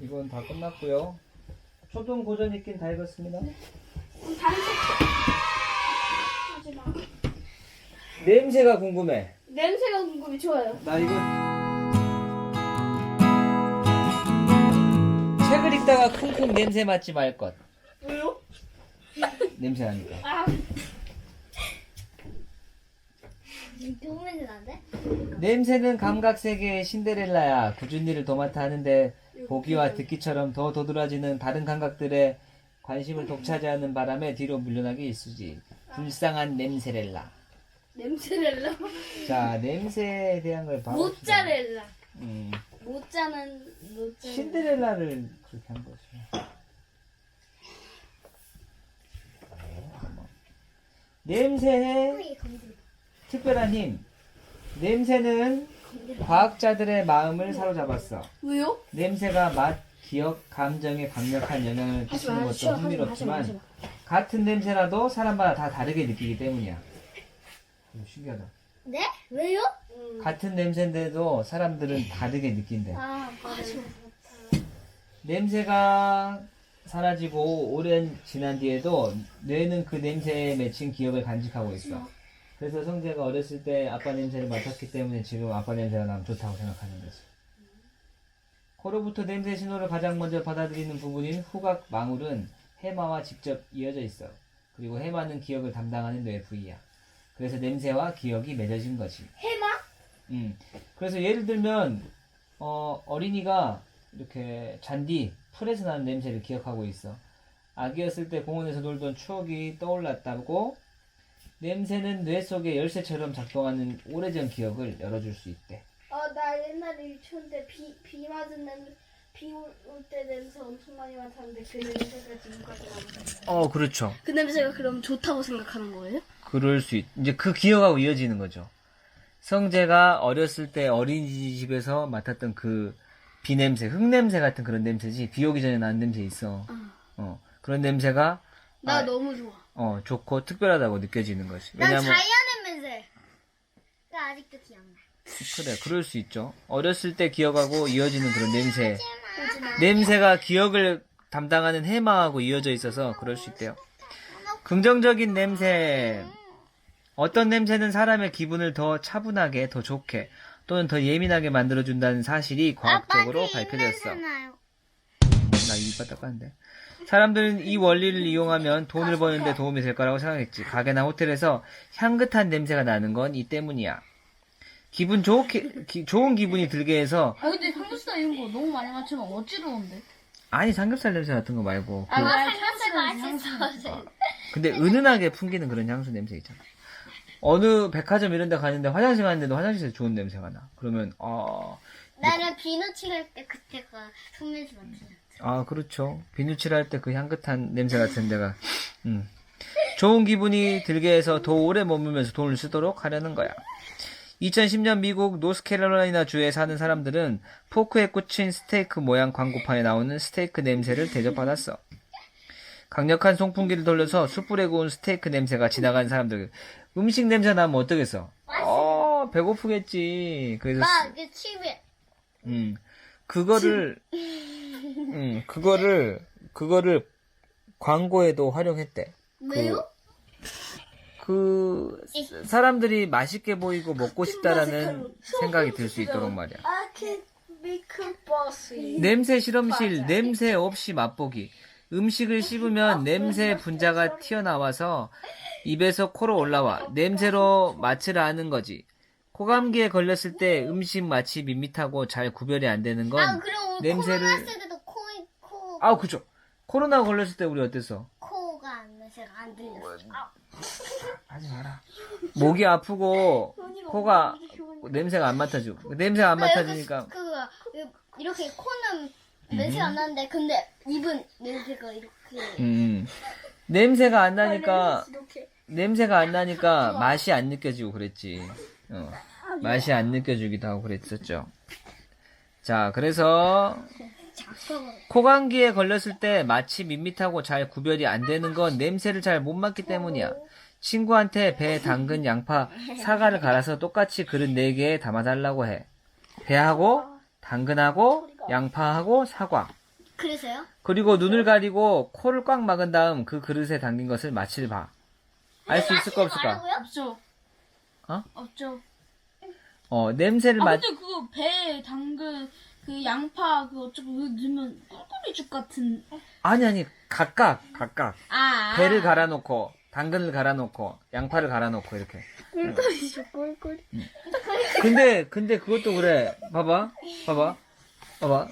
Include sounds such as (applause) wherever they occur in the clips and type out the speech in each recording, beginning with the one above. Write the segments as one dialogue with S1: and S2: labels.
S1: 이건 다 끝났고요. 초등 고전 읽기는 다 읽었습니다.
S2: 다른 책. 하지 마.
S1: 냄새가 궁금해.
S2: 냄새가 궁금해. 좋아요.
S1: 나 이거 책을 읽다가 쿵쿵 냄새 맡지 말 것.
S2: 왜요?
S1: 냄새 나니까.
S2: 아,
S3: 좋은 냄새 나는데?
S1: 냄새는 감각 세계의 신데렐라야. 굳은 일을 도맡아 하는데 보기와 듣기처럼 더 도드라지는 다른 감각들의 관심을 독차지하는 바람에 뒤로 물러나게 일쑤지. 불쌍한 냄새렐라.
S2: 냄새렐라.
S1: 자, 냄새에 대한 걸 봐봅시다.
S2: 모짜렐라.
S1: 음,
S2: 모짜는 모짜.
S1: 신데렐라를 그렇게 한 거지. 냄새에
S3: 이게 검색.
S1: 특별한 힘. 냄새는 과학자들의 마음을 사로잡았어.
S2: 왜요?
S1: 냄새가 맛, 기억, 감정에 강력한 영향을 끼치는 것도 흥미롭지만 같은 냄새라도 사람마다 다 다르게 느끼기 때문이야. 오, 신기하다.
S3: 네? 왜요?
S1: 같은 냄새인데도 사람들은 다르게 느낀대.
S3: 아, 맞아.
S1: 냄새가 사라지고 오랜 지난 뒤에도 뇌는 그 냄새에 맺힌 기억을 간직하고 있어. 그래서 성재가 어렸을 때 아빠 냄새를 맡았기 때문에 지금 아빠 냄새가 나면 좋다고 생각하는 거지. 코로부터 냄새 신호를 가장 먼저 받아들이는 부분인 후각 망울은 해마와 직접 이어져 있어. 그리고 해마는 기억을 담당하는 뇌 부위야. 그래서 냄새와 기억이 맺어진 거지.
S2: 해마?
S1: 음. 그래서 예를 들면 어, 어린이가 이렇게 잔디 풀에서 나는 냄새를 기억하고 있어. 아기였을 때 공원에서 놀던 추억이 떠올랐다고 냄새는 뇌 속의 열쇠처럼 작동하는 오래전 기억을 열어줄 수 있대.
S2: 어, 나 옛날에 유치원 때 비, 비 맞은 냄새, 비올 때 냄새 엄청 많이 맡았는데 그 냄새가 지금까지 남았어요.
S1: 어, 그렇죠.
S2: 그 냄새가 그럼 좋다고 생각하는 거예요?
S1: 그럴 수 있. 이제 그 기억하고 이어지는 거죠. 성재가 어렸을 때 어린이집에서 맡았던 그 비냄새, 흙냄새 같은 그런 냄새지. 비 오기 전에 나는 냄새 있어. 어. 그런 냄새가
S2: 나
S1: 아,
S2: 너무 좋아.
S1: 어, 좋고 특별하다고 느껴지는 거지.
S3: 난
S1: 왜냐면
S3: 자이언 냄새. 나 아직도 기억나.
S1: 그래, 그럴 수 있죠. 어렸을 때 기억하고 이어지는 그런 냄새. 냄새가 기억을 담당하는 해마하고 이어져 있어서 그럴 수 있대요. 긍정적인 냄새. 어떤 냄새는 사람의 기분을 더 차분하게, 더 좋게, 또는 더 예민하게 만들어준다는 사실이 과학적으로 발표되었어.
S3: 나
S1: 이빨 닦았는데. 사람들은 이 원리를 이용하면 돈을 버는데 도움이 될 거라고 생각했지. 가게나 호텔에서 향긋한 냄새가 나는 건 이 때문이야. 기분 좋게, 기- 좋은 기분이 들게 해서,
S4: 아 근데 삼겹살 이런 거 너무 많이 맞추면 어지러운데?
S1: 아니, 삼겹살 냄새 같은 거 말고, 그-
S4: 아, 나
S3: 삼겹살 맛있어.
S1: 근데 은은하게 풍기는 그런 향수 냄새 있잖아. 어느 백화점 이런 데 가는데 화장실 가는데도 화장실에서 좋은 냄새가 나. 그러면, 아,
S3: 나는 비누 칠할 때 그때가 손냄새 맡았어.
S1: 아, 그렇죠. 비누칠 할 때 그 향긋한 냄새 같은 데가, 음. 좋은 기분이 들게 해서 더 오래 머물면서 돈을 쓰도록 하려는 거야. 2010년 미국 노스캐롤라이나 주에 사는 사람들은 포크에 꽂힌 스테이크 모양 광고판에 나오는 스테이크 냄새를 대접받았어. 강력한 송풍기를 돌려서 숯불에 구운 스테이크 냄새가 지나가는 사람들. 음식 냄새 나면 어떠겠어? 어, 배고프겠지. 그래서
S3: 막, 그 칩에.
S1: 음, 그거를, 음, 그거를, 그거를 광고에도 활용했대.
S3: 왜요?
S1: 그, 사람들이 맛있게 보이고 먹고 싶다라는 생각이 들 수 있도록 말이야.
S2: I can make a bossy.
S1: 냄새 실험실, 냄새 없이 맛보기. 음식을 씹으면 (laughs) 냄새 분자가 튀어나와서 입에서 코로 올라와. 냄새로 맛을 아는 거지. 코감기에 걸렸을 때 음식 맛이 밋밋하고 잘 구별이 안 되는 건
S3: 아, 그럼
S1: 냄새를 아, 그죠. 코로나 걸렸을 때 우리 어땠어?
S3: 코가 안 냄새가 안 들렸어.
S1: 하지 마라. 목이 아프고 코가 냄새가 안 맡아지고 냄새가 안 맡아지니까
S3: 그거, 이렇게 코는 냄새가 안 나는데, 근데 입은 냄새가 이렇게.
S1: 음, 냄새가 안 나니까
S2: 이렇게.
S1: 냄새가 안 나니까 맛이 안 느껴지고 그랬지. 어, 맛이 안 느껴지기도 하고 그랬었죠. 자, 그래서 코감기에 걸렸을 때 마치 밋밋하고 잘 구별이 안 되는 건 냄새를 잘 못 맡기 때문이야. 친구한테 배, 당근, 양파, 사과를 갈아서 똑같이 그릇 4개에 담아달라고 해. 배하고, 당근하고, 양파하고, 사과.
S3: 그래서요?
S1: 그리고 눈을 가리고 코를 꽉 막은 다음 그 그릇에 담긴 것을 맛을 봐. 알 수 있을까 없을까?
S4: 없죠.
S1: 어?
S4: 없죠.
S1: 어, 냄새를
S4: 아
S1: 맡,
S4: 근데 그거 배 당근 그 양파 그 어쩌고 그거 넣으면 꿀꿀이죽 같은.
S1: 아니, 아니, 각각, 각각.
S4: 아.
S1: 배를 갈아 놓고, 당근을 갈아 놓고, 양파를 갈아 놓고, 이렇게.
S2: 꿀꿀이죠 꿀꿀.
S1: 근데, 근데 그것도 그래. 봐봐. 봐봐. 봐봐.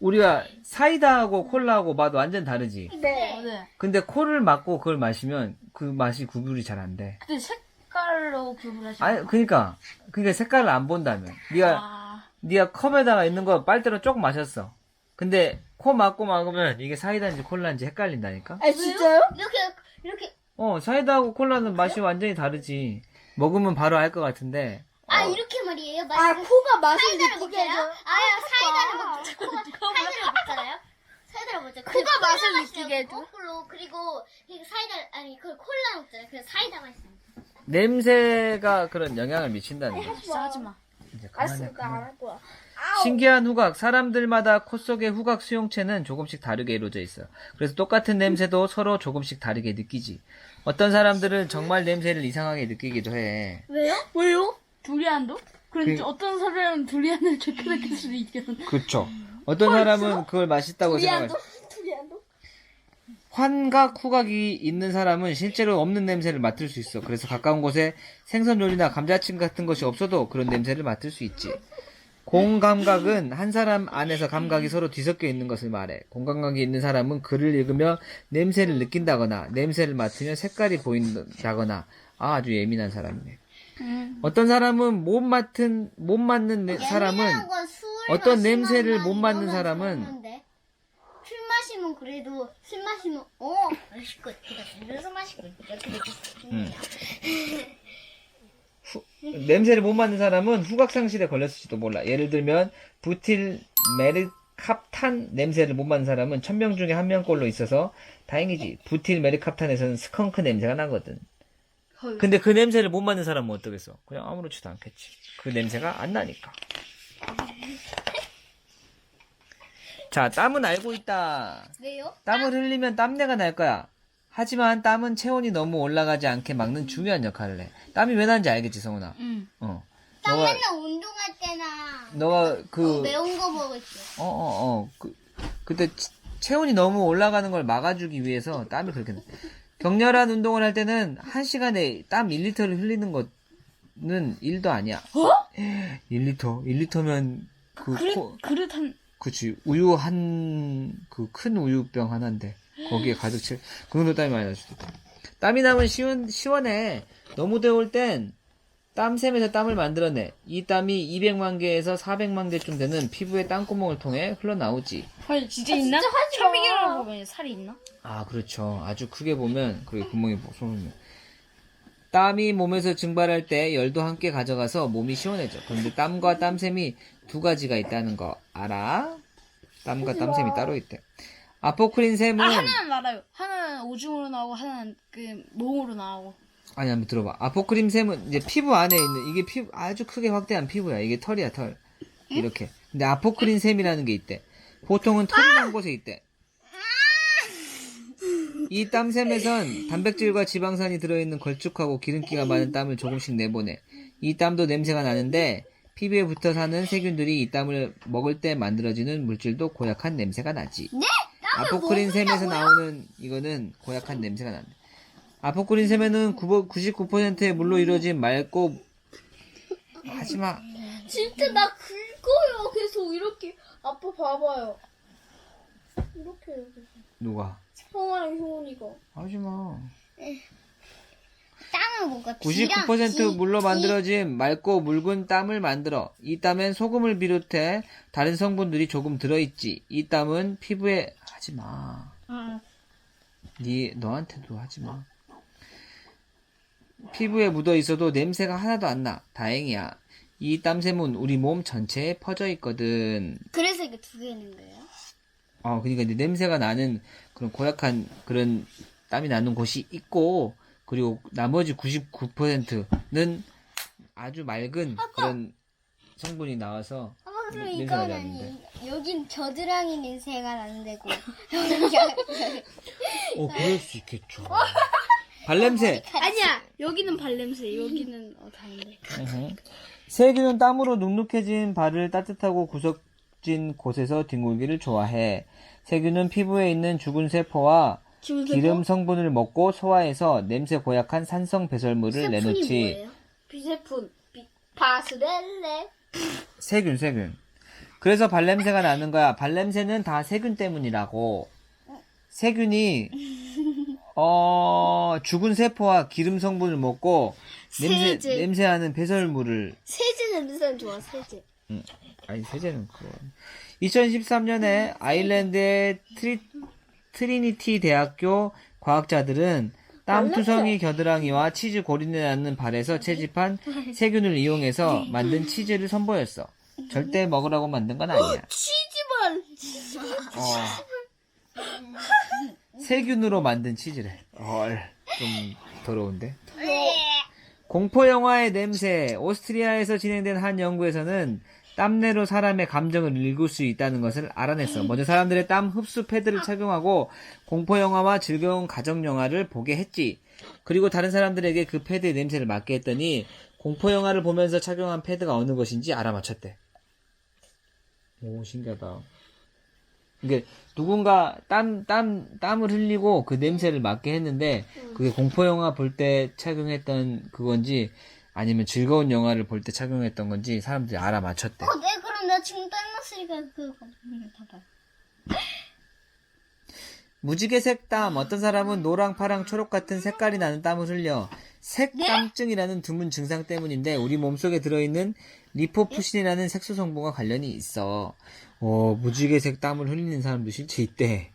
S1: 우리가 사이다하고 콜라하고 맛 완전 다르지.
S4: 어,
S2: 네.
S4: 네.
S1: 근데 코를 막고 그걸 마시면 그 맛이 구분이 잘 안 돼.
S4: 근데 색깔로 구분하시.
S1: 아니, 그니까. 그니까 색깔을 안 본다면. 네가,
S4: 아.
S1: 네가 컵에다가 있는 거 빨대로 조금 마셨어. 근데 코 막고 막으면 이게 사이다인지 콜라인지 헷갈린다니까?
S2: 아 진짜요?
S3: 이렇게 이렇게
S1: 어, 사이다하고 콜라는 맛이 완전히 다르지. 먹으면 바로 알 것 같은데.
S3: 아 이렇게 말이에요.
S2: 아
S3: 만약에
S2: 코가 맛을
S3: 사이다를
S2: 느끼게
S3: 먹잖아요.
S2: 해줘.
S3: 아 사이다를 먹죠. 코가 (laughs) 사이다를 먹잖아요. 사이다를 먹죠.
S2: 코가 맛을
S3: 콜라
S2: 느끼게 해줘.
S3: 거꾸로 그리고 그 사이다 아니 그 콜라 먹잖아요. 그래서 사이다 맛이.
S1: 냄새가 그런 영향을 미친다는 거지.
S4: 진짜 하지 마.
S1: 이제 그만해,
S2: 알았어
S1: 그만해.
S2: 나안할 거야.
S1: 신기한 후각. 사람들마다 코 속의 후각 수용체는 조금씩 다르게 이루어져 있어요. 그래서 똑같은 냄새도 서로 조금씩 다르게 느끼지. 어떤 사람들은 정말 냄새를 이상하게 느끼기도 해.
S3: 왜요?
S2: 왜요?
S4: 두리안도? 그런데
S1: 그-
S4: 어떤 사람은 두리안을 (laughs) 좋게 느낄 수도 있겠는데.
S1: 그쵸. 어떤 사람은 그걸 맛있다고 생각할?
S2: 두리안도?
S1: 환각 후각이 있는 사람은 실제로 없는 냄새를 맡을 수 있어. 그래서 가까운 곳에 생선 요리나 감자칩 같은 것이 없어도 그런 냄새를 맡을 수 있지. 공감각은 한 사람 안에서 감각이 서로 뒤섞여 있는 것을 말해. 공감각이 있는 사람은 글을 읽으며 냄새를 느낀다거나 냄새를 맡으며 색깔이 보인다거나 아, 아주 예민한 사람이네.
S4: 음.
S1: 어떤 사람은 못 맡은 못 맡는 내- 사람은 어떤 냄새를 막못 맡는 사람은
S3: 마시면 그래도 술 마시면 어 맛있고 그래서 술 마시고 이렇게
S1: 음.
S3: 느끼
S1: 냄새를 못 맡는 사람은 후각 상실에 걸렸을지도 몰라. 예를 들면 부틸 메르캅탄 냄새를 못 맡는 사람은 천 명 중에 한 명꼴로 있어서 다행이지. 부틸 메르캅탄에서는 스컹크 냄새가 나거든.
S4: 헐.
S1: 근데 그 냄새를 못 맡는 사람은 어떠겠어? 그냥 아무렇지도 않겠지. 그 냄새가 안 나니까. 자, 땀은 알고 있다.
S3: 왜요?
S1: 땀을 흘리면 땀내가 날 거야. 하지만 땀은 체온이 너무 올라가지 않게 막는 중요한 역할을 해. 땀이 왜 나는지 알겠지, 성훈아?
S4: 음.
S1: 어.
S3: 땀
S1: 너가,
S3: 맨날 운동할 때나
S1: 너가 그,
S3: 매운 거 먹을 때.
S1: 어, 어, 어. 그, 그때 치- 체온이 너무 올라가는 걸 막아주기 위해서 땀이 그렇게 나. 격렬한 운동을 할 때는 한 시간에 땀 1리터를 흘리는 것은 1도 아니야. 어? 1리터. 1리터면 그,
S4: 그릇
S1: 코,
S4: 그릇 한
S1: 그치. 우유 한, 그 큰 우유병 하나인데, 거기에 가득 채, 그 정도 땀이 많이 있다. 땀이 나면 시원, 시원해. 너무 더울 땐, 땀샘에서 땀을 만들어내. 이 땀이 200만 개에서 400만 개쯤 되는 피부의 땀구멍을 통해 흘러나오지.
S4: 헐 진짜 있나?
S2: 진짜 하지 마.
S4: 천미경으로 보면 살이 있나?
S1: 아, 그렇죠. 아주 크게 보면, 그게 구멍이 쏘면. 땀이 몸에서 증발할 때 열도 함께 가져가서 몸이 시원해져. 그런데 땀과 땀샘이 두 가지가 있다는 거 알아? 땀과 땀샘이 따로 있대. 아포크린 샘은
S4: 아 하나는 알아요. 하나는 오줌으로 나오고 하나는 그 몸으로 나오고.
S1: 아니 한번 들어봐. 아포크림 샘은 이제 피부 안에 있는 이게 피부 아주 크게 확대한 피부야. 이게 털이야 털. 이렇게. 근데 아포크린 샘이라는 게 있대. 보통은 털이 난 곳에 있대. 이 땀샘에선 단백질과 지방산이 들어있는 걸쭉하고 기름기가 많은 땀을 조금씩 내보내. 이 땀도 냄새가 나는데 피부에 붙어 사는 세균들이 이 땀을 먹을 때 만들어지는 물질도 고약한 냄새가 나지. 아포크린 샘에서 나오는 이거는 고약한 냄새가 난다. 아포크린 샘에는 99%의 물로 이루어진 맑고 하지마
S2: 진짜 나 긁어요. 계속 이렇게 아빠 봐봐요. 이렇게 이렇게.
S1: 누가
S2: 형아랑 효원이가.
S1: 하지마
S3: 땀을 뭔가
S1: 99% 물로 만들어진 맑고 묽은 땀을 만들어 이 땀엔 소금을 비롯해 다른 성분들이 조금 들어있지. 이 땀은 피부에 하지마. 네 너한테도 하지 마. 피부에 묻어 있어도 냄새가 하나도 안 나. 다행이야. 이 땀샘은 우리 몸 전체에 퍼져 있거든.
S3: 그래서 이게 두개 있는 거예요?
S1: 어, 그러니까 이제 냄새가 나는 그런 고약한 그런 땀이 나는 곳이 있고, 그리고 나머지 99%는 아주 맑은 그런 성분이 나와서
S3: 그럼
S1: 냄새 나지
S3: 이거는
S1: 않는데.
S3: 이- 여긴 겨드랑이 냄새가 나는 데고 여기가 (laughs)
S1: 어, 그럴 수 있겠죠. (laughs) 발냄새.
S2: 아니야 여기는 발냄새 여기는 어 다른데.
S1: 으흠. 세균은 땀으로 눅눅해진 발을 따뜻하고 구석진 곳에서 뒹굴기를 좋아해. 세균은 피부에 있는 죽은 세포와 기름 성분을 먹고 소화해서 냄새 고약한 산성 배설물을 내놓지.
S2: 비세푼 비, 바스렐레.
S1: 세균, 세균. 그래서 발냄새가 나는 거야. 발냄새는 다 세균 때문이라고. 세균이 어 죽은 세포와 기름 성분을 먹고 냄새
S2: 세제.
S1: 냄새하는 배설물을
S2: 세제 냄새는 좋아 세제.
S1: 음, 아니 세제는 그거. 2013년에 아일랜드의 트리, 트리니티 대학교 과학자들은 땀투성이 겨드랑이와 치즈 고린내 나는 발에서 채집한 (laughs) 세균을 이용해서 만든 치즈를 선보였어. 절대 먹으라고 만든 건 아니야.
S2: 치즈볼.
S1: 어. 세균으로 만든 치즈래. 헐, 좀 더러운데. 공포 영화의 냄새. 오스트리아에서 진행된 한 연구에서는 땀내로 사람의 감정을 읽을 수 있다는 것을 알아냈어. 먼저 사람들의 땀 흡수 패드를 착용하고 공포 영화와 즐거운 가정 영화를 보게 했지. 그리고 다른 사람들에게 그 패드의 냄새를 맡게 했더니 공포 영화를 보면서 착용한 패드가 어느 것인지 알아맞혔대. 오, 신기하다. 이게 누군가 땀, 땀, 땀을 흘리고 그 냄새를 맡게 했는데 그게 공포 영화 볼 때 착용했던 그건지 아니면 즐거운 영화를 볼 때 착용했던 건지 사람들이 알아맞혔대.
S3: 어, 네 그럼 나 지금 땀났으니까 그거 봐봐
S1: 무지개색 땀. 어떤 사람은 노랑, 파랑, 초록 같은 색깔이 나는 땀을 흘려 색땀증이라는 드문 증상 때문인데 우리 몸속에 들어있는 리포푸신이라는 색소 성분과 관련이 있어. 오, 무지개색 땀을 흘리는 사람도 실제 있대.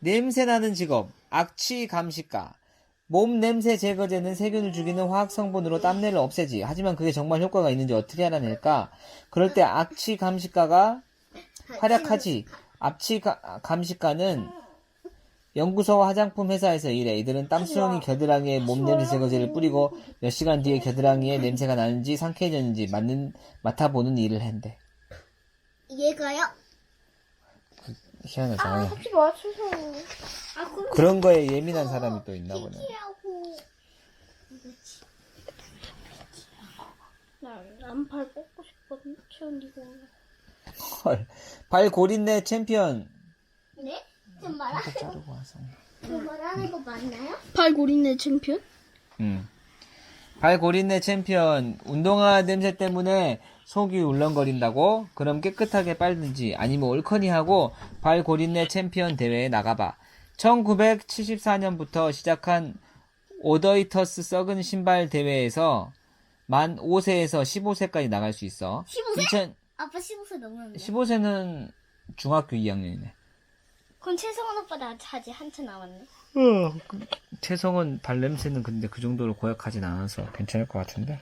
S1: 냄새 나는 직업. 악취 감식가. 몸 냄새 제거제는 세균을 죽이는 화학 성분으로 땀내를 없애지. 하지만 그게 정말 효과가 있는지 어떻게 알아낼까? 그럴 때 악취 감식가가 활약하지. 악취 가- 감식가는 연구소와 화장품 회사에서 일해. 이들은 땀수렁이 겨드랑이에 몸 냄새 제거제를 뿌리고 몇 시간 뒤에 겨드랑이에 냄새가 나는지 상쾌해졌는지 맡는, 맡아보는 일을 한대.
S3: 얘가요?
S1: 희한하잖아요.
S2: 하지 마 세상에.
S3: 아 그럼
S1: 그런 거에 예민한 사람이 또 있나 보네.
S3: 하고
S2: 난발 뽑고 싶거든. 키운디고.
S1: 헐. 발 고린내 챔피언.
S3: 네? 좀 말하
S1: 자르고 와서.
S3: 좀 말하는 거 맞나요?
S2: 발고린내 챔피언?
S1: 응. 발 고린내 챔피언. 운동화 냄새 때문에 속이 울렁거린다고? 그럼 깨끗하게 빨든지 아니면 옳거니 하고 발 고린내 챔피언 대회에 나가봐. 1974년부터 시작한 오더이터스 썩은 신발 대회에서 만 5세에서 15세까지 나갈 수 있어.
S3: 15세?
S1: 2000,
S3: 아빠 15세 넘었는데
S1: 15세는 중학교 2학년이네.
S3: 그럼 최성원 오빠도 아직 한참 남았네
S1: 최성은 발냄새는 근데 그 정도로 고약하진 않아서 괜찮을 것 같은데.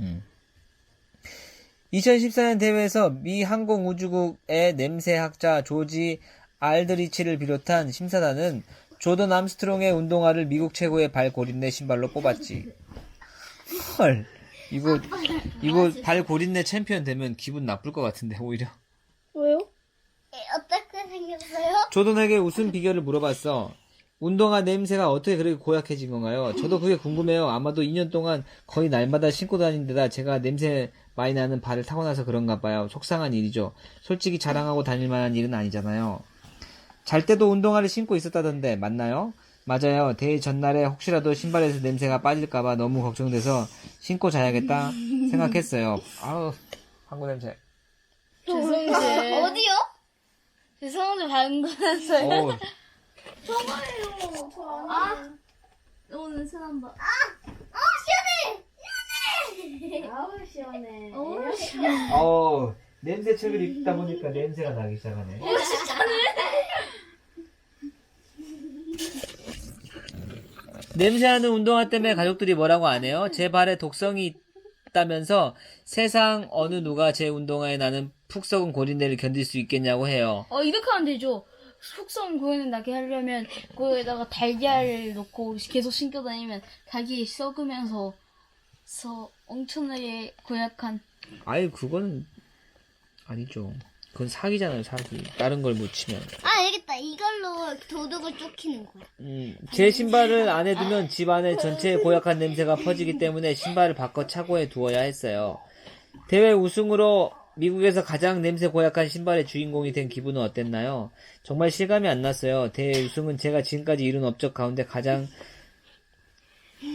S1: 음. 2014년 대회에서 미 항공우주국의 냄새학자 조지 알드리치를 비롯한 심사단은 조던 암스트롱의 운동화를 미국 최고의 발 고린내 신발로 뽑았지. 헐, 이거 이거 발 고린내 챔피언 되면 기분 나쁠 것 같은데 오히려.
S2: 왜요?
S3: 에, 어떻게 생겼어요?
S1: 조던에게 우승 비결을 물어봤어. 운동화 냄새가 어떻게 그렇게 고약해진 건가요? 저도 그게 궁금해요. 아마도 2년 동안 거의 날마다 신고 다닌 데다 제가 냄새 많이 나는 발을 타고 나서 그런가 봐요. 속상한 일이죠. 솔직히 자랑하고 다닐 만한 일은 아니잖아요. 잘 때도 운동화를 신고 있었다던데 맞나요? 맞아요. 대회 전날에 혹시라도 신발에서 냄새가 빠질까봐 너무 걱정돼서 신고 자야겠다 생각했어요. 아우, 한국 냄새.
S4: 죄송해요.
S3: 어디요?
S4: 죄송한데 방구났어요.
S1: 어우,
S2: 저거예요. 저 아.
S4: 오늘 손한 번.
S2: 아우 시원해.
S1: 어우, 냄새 책을 읽다 보니까 냄새가 나기 시작하네. 냄새나는 운동화 때문에 가족들이 뭐라고 안 해요? 제 발에 독성이 있다면서 세상 어느 누가 제 운동화에 나는 푹 썩은 고린내를 견딜 수 있겠냐고 해요.
S4: 어 이렇게 하면 되죠. 숙성 고에는 나게 하려면 거기에다가 달걀을 넣고 계속 신겨 다니면 닭이 썩으면서 서 엄청나게 고약한
S1: 아이 그거는 아니죠. 그건 사기잖아요 사기. 다른 걸 못 치면.
S3: 아 알겠다. 이걸로 도둑을 쫓기는 거야.
S1: 음, 제 신발을 안에 두면 집 안에 전체에 고약한 냄새가 퍼지기 때문에 신발을 바꿔 차고에 두어야 했어요. 대회 우승으로 미국에서 가장 냄새 고약한 신발의 주인공이 된 기분은 어땠나요? 정말 실감이 안 났어요. 대회 우승은 제가 지금까지 이룬 업적 가운데 가장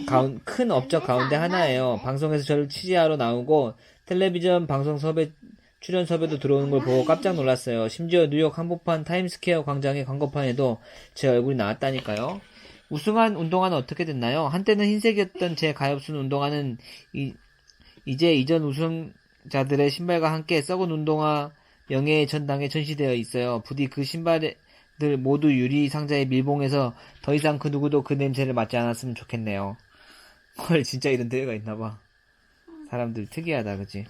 S1: 가운, 큰 업적 가운데 하나예요. 방송에서 저를 취재하러 나오고 텔레비전 방송 섭외 출연 섭외도 들어오는 걸 보고 깜짝 놀랐어요. 심지어 뉴욕 한복판 타임스퀘어 광장의 광고판에도 제 얼굴이 나왔다니까요. 우승한 운동화는 어떻게 됐나요? 한때는 흰색이었던 제 가엾은 운동화는 이, 이제 이전 우승 자들의 신발과 함께 썩은 운동화 명예의 전당에 전시되어 있어요. 부디 그 신발들 모두 유리 상자에 밀봉해서 더 이상 그 누구도 그 냄새를 맡지 않았으면 좋겠네요. 헐 진짜 이런 대회가 있나봐. 사람들 특이하다 그지?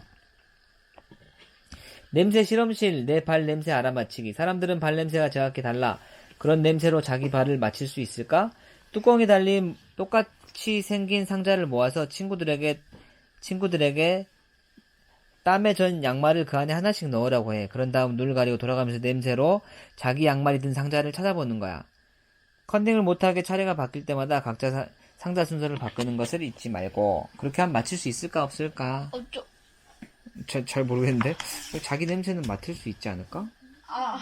S1: 냄새 실험실 내 발 냄새 알아맞히기 사람들은 발 냄새가 제각기 달라 그런 냄새로 자기 발을 맞힐 수 있을까? 뚜껑이 달린 똑같이 생긴 상자를 모아서 친구들에게 친구들에게 땀에 전 양말을 그 안에 하나씩 넣으라고 해. 그런 다음 눈을 가리고 돌아가면서 냄새로 자기 양말이 든 상자를 찾아보는 거야. 컨닝을 못하게 차례가 바뀔 때마다 각자 사- 상자 순서를 바꾸는 것을 잊지 말고 그렇게 하면 맞힐 수 있을까 없을까?
S4: 어쩌
S1: 잘, 잘 모르겠는데 자기 냄새는 맡을 수 있지 않을까?
S4: 아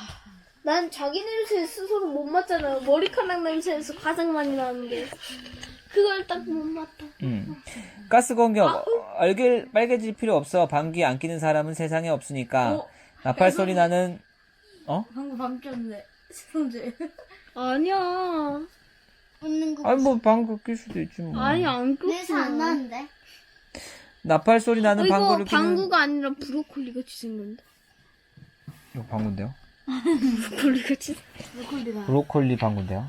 S2: 난 자기 냄새 스스로 못 맡잖아요. 머리카락 냄새에서 가장 많이 나는데 그걸 딱못 맡아.
S1: 음. 가스 공격 얼굴 빨개질 필요 없어 방귀 안 끼는 사람은 세상에 없으니까
S4: 어?
S1: 나팔 소리 나는 어?
S4: 방금 밤 꼈는데 성재
S2: 아니야.
S3: 웃는 거.
S1: 아니 뭐 방귀 낄 수도 있지 뭐
S2: 아니 안
S3: 냄새 안
S2: 끓지.
S3: 나는데.
S1: 나팔 소리 나는
S2: 어, 이거
S1: 방구를 끼는
S2: 방구가 아니라 브로콜리 같이 생겼는데.
S1: 이거 방구인데요? (laughs)
S2: 브로콜리 같이.
S4: 브로콜리가
S1: 브로콜리 방구인데요?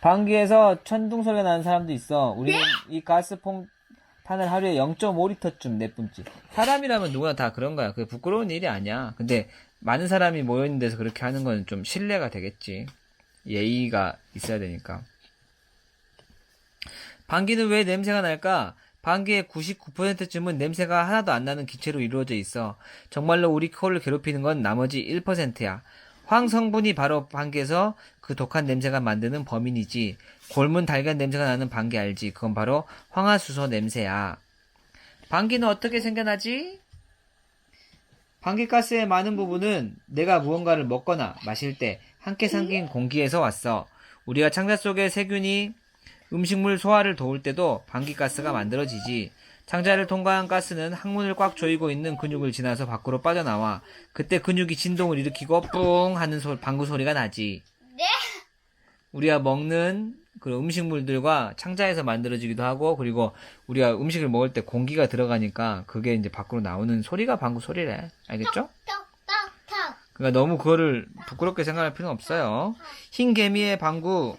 S1: 방귀에서 천둥 소리가 나는 사람도 있어. 우리는 이 가스퐁 탄을 하루에 0.5리터쯤 내뿜지. 사람이라면 누구나 다 그런 거야. 그게 부끄러운 일이 아니야. 근데 많은 사람이 모여있는 데서 그렇게 하는 건 좀 신뢰가 되겠지. 예의가 있어야 되니까. 방귀는 왜 냄새가 날까? 방귀의 99%쯤은 냄새가 하나도 안 나는 기체로 이루어져 있어. 정말로 우리 코를 괴롭히는 건 나머지 1%야. 황 성분이 바로 방귀에서 그 독한 냄새가 만드는 범인이지. 골문 달걀 냄새가 나는 방귀 알지? 그건 바로 황화수소 냄새야. 방귀는 어떻게 생겨나지? 방귀가스의 많은 부분은 내가 무언가를 먹거나 마실 때 함께 삼킨 공기에서 왔어. 우리가 창자 속의 세균이 음식물 소화를 도울 때도 방귀가스가 만들어지지. 창자를 통과한 가스는 항문을 꽉 조이고 있는 근육을 지나서 밖으로 빠져나와. 그때 근육이 진동을 일으키고 뿡 하는 소, 방구 소리가 나지.
S3: 네?
S1: 우리가 먹는 그 음식물들과 창자에서 만들어지기도 하고 그리고 우리가 음식을 먹을 때 공기가 들어가니까 그게 이제 밖으로 나오는 소리가 방구 소리래. 알겠죠?
S3: 턱턱턱.
S1: 그러니까 너무 그거를 부끄럽게 생각할 필요는 없어요. 흰 개미의 방구.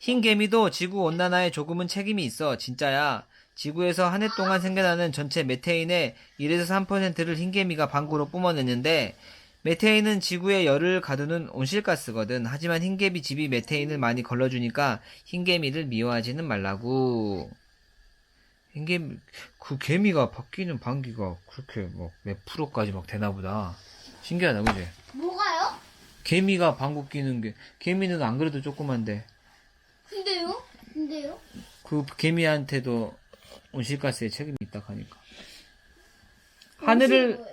S1: 흰 개미도 지구 온난화에 조금은 책임이 있어. 진짜야. 지구에서 한 해 동안 생겨나는 전체 메테인의 1에서 3%를 흰 개미가 방구로 뿜어내는데 메테인은 지구의 열을 가두는 온실가스거든. 하지만 흰개미 집이 메테인을 많이 걸러주니까 흰개미를 미워하지는 말라고. 흰개미, 그 개미가 바뀌는 방귀가 그렇게 뭐몇 프로까지 막 되나 보다. 신기하다, 그지?
S3: 뭐가요?
S1: 개미가 방구 끼는 게, 개미는 안 그래도 조그만데,
S3: 근데요? 근데요?
S1: 그 개미한테도 온실가스에 책임이 있다 하니까. 하늘을?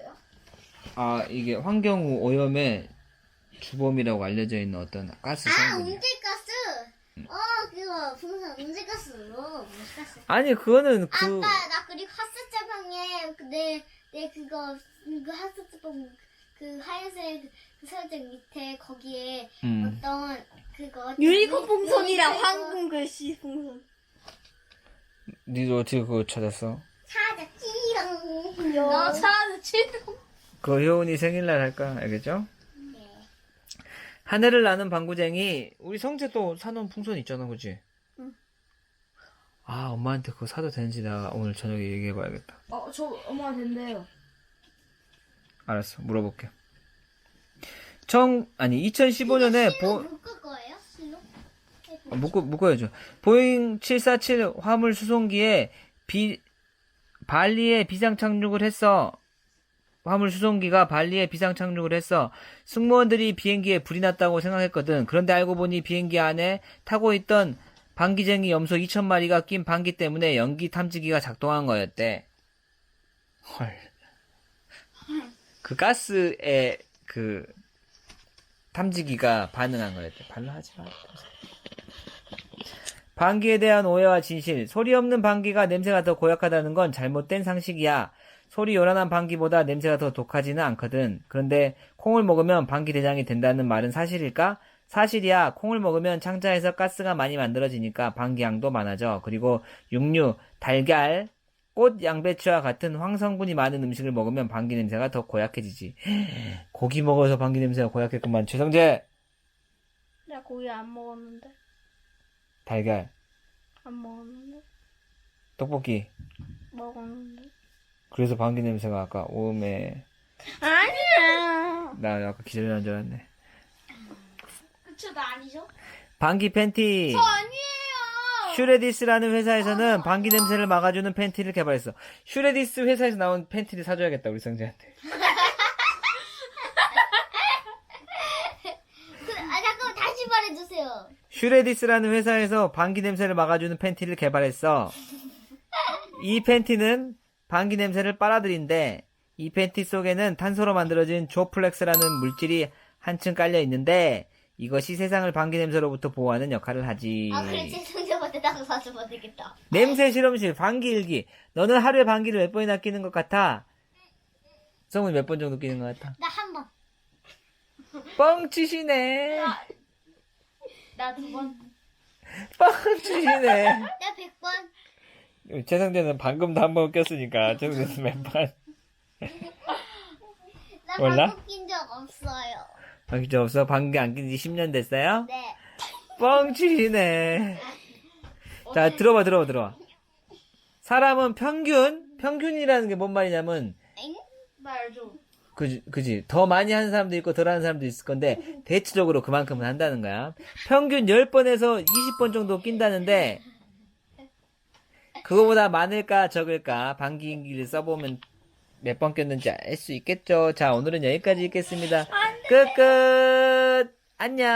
S1: 아, 이게 환경 오염의 주범이라고 알려져 있는 어떤 가스
S3: 아
S1: 성분이.
S3: 온실가스. 어 그거 풍선 온실가스.
S1: 아니, 그거는 그,
S3: 아까 나 그리고 핫스테방에 내, 내 그거 그 핫스테방 그 하얀색 그 설정 밑에 거기에
S1: 음.
S3: 어떤 그거
S2: 유니콘 풍선이랑
S3: 유니콘
S2: 황금 글씨 풍선.
S1: 니도 어떻게 그거 찾았어?
S3: 찾았지롱.
S4: 나 차는 치도
S1: 그 효은이 생일날 할까? 알겠죠?
S3: 네.
S1: 하늘을 나는 방구쟁이, 우리 성재도 사놓은 풍선 있잖아, 그지?
S2: 응.
S1: 아, 엄마한테 그거 사도 되는지 내가 오늘 저녁에 얘기해봐야겠다.
S4: 어 저 엄마 된대요
S1: 알았어, 물어볼게. 청 아니 2015년에 보
S3: 묶을 거예요? 실로?
S1: 아, 묶어, 묶어야죠. 보잉 747 화물 수송기에 비, 발리에 비상 착륙을 했어. 화물 수송기가 발리에 비상 착륙을 했어. 승무원들이 비행기에 불이 났다고 생각했거든. 그런데 알고 보니 비행기 안에 타고 있던 방기쟁이 염소 2,000마리가 낀 방기 때문에 연기 탐지기가 작동한 거였대. 헐. 그 가스에 그 탐지기가 반응한 거였대. 발로 하지 마. 방귀에 대한 오해와 진실. 소리 없는 방귀가 냄새가 더 고약하다는 건 잘못된 상식이야. 소리 요란한 방귀보다 냄새가 더 독하지는 않거든. 그런데 콩을 먹으면 방귀 대장이 된다는 말은 사실일까? 사실이야. 콩을 먹으면 창자에서 가스가 많이 만들어지니까 방귀양도 많아져. 그리고 육류, 달걀, 꽃, 양배추와 같은 황성분이 많은 음식을 먹으면 방귀 냄새가 더 고약해지지. (gasps) 고기 먹어서 방귀 냄새가 고약했구만. 최성재!
S2: 나 고기 안 먹었는데.
S1: 달걀,
S2: 안 먹었는데.
S1: 떡볶이.
S2: 먹었는데.
S1: 그래서 방귀 냄새가 아까 오음에
S2: 아니야.
S1: 나 아까 기절이 난줄 알았네.
S2: 그쵸, 나 아니죠?
S1: 방귀 팬티.
S2: 아니에요.
S1: 슈레디스라는 회사에서는 방귀 냄새를 막아주는 팬티를 개발했어. 슈레디스 회사에서 나온 팬티를 사줘야겠다 우리 성재한테. (laughs)
S3: 그, 아, 잠깐만, 다시 말해주세요.
S1: 슈레디스라는 회사에서 방귀 냄새를 막아주는 팬티를 개발했어. 이 팬티는 방귀 냄새를 빨아들인데 이 팬티 속에는 탄소로 만들어진 조플렉스라는 물질이 한층 깔려 있는데 이것이 세상을 방귀 냄새로부터 보호하는 역할을 하지.
S3: 아, 그래, 사주면 되겠다.
S1: 냄새 실험실 방귀 일기. 너는 하루에 방귀를 몇 번이나 끼는 것 같아? 성훈이 몇 번 정도 끼는 것 같아?
S3: 나 한 번.
S1: 뻥치시네.
S2: 나 두 번.
S1: 뻥치시네.
S3: 나 백 번.
S1: 최성재는 방금도 한 번 꼈으니까 최성재는?
S3: 나
S1: 몰라?
S3: 방금 낀적 없어요.
S1: 방귀 좀 없어? 방귀 안낀지 10년 됐어요?
S3: 네.
S1: 뻥치시네. 자, 들어봐, 들어봐, 들어봐. 사람은 평균, 평균이라는 게 뭔 말이냐면,
S3: 엥?
S2: 나 알죠?
S1: 그지, 그지. 더 많이 하는 사람도 있고 덜 하는 사람도 있을 건데, 대체적으로 그만큼은 한다는 거야. 평균 10번에서 20번 정도 낀다는데, 그거보다 많을까 적을까, 방귀인기를 써보면 몇 번 꼈는지 알 수 있겠죠. 자, 오늘은 여기까지 읽겠습니다. 끝, 끝! 안녕!